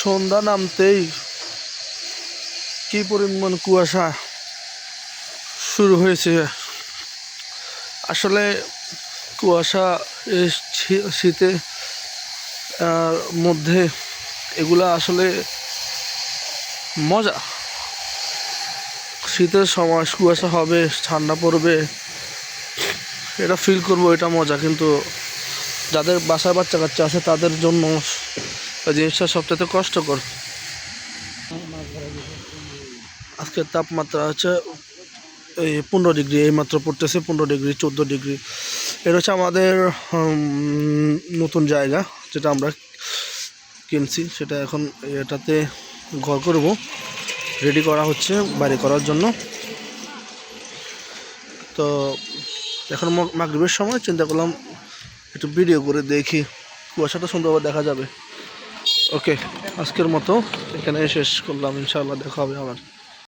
সন্ধ্যা নামতেই কি পরিমাণ কুয়াশা শুরু হয়েছে। আসলে কুয়াশা শীতে মধ্যে এগুলা আসলে মজা। শীতের সময় কুয়াশা হবে, ঠান্ডা পড়বে, এটা ফিল করব, এটা মজা। কিন্তু যাদের বাসায় বাচ্চা কাচ্চা আছে, তাদের জন্য এই জিনিসটা সবচেয়ে কষ্টকর। আজকের তাপমাত্রা হচ্ছে, এই পনেরো ডিগ্রি এইমাত্র পড়তেছে পনেরো ডিগ্রি, চোদ্দ ডিগ্রি। এটা হচ্ছে আমাদের নতুন জায়গা যেটা আমরা কিনছি, সেটা এখন এটাতে ঘর করব। রেডি করা হচ্ছে বাড়ি করার জন্য। তো এখন মাগরিবের সময় চিন্তা করলাম একটু ভিডিও করে দেখি। কুয়াশাটা সুন্দরভাবে দেখা যাবে। ওকে আজকের মতো এখানে শেষ করলাম ইনশাআল্লাহ দেখা হবে আবার।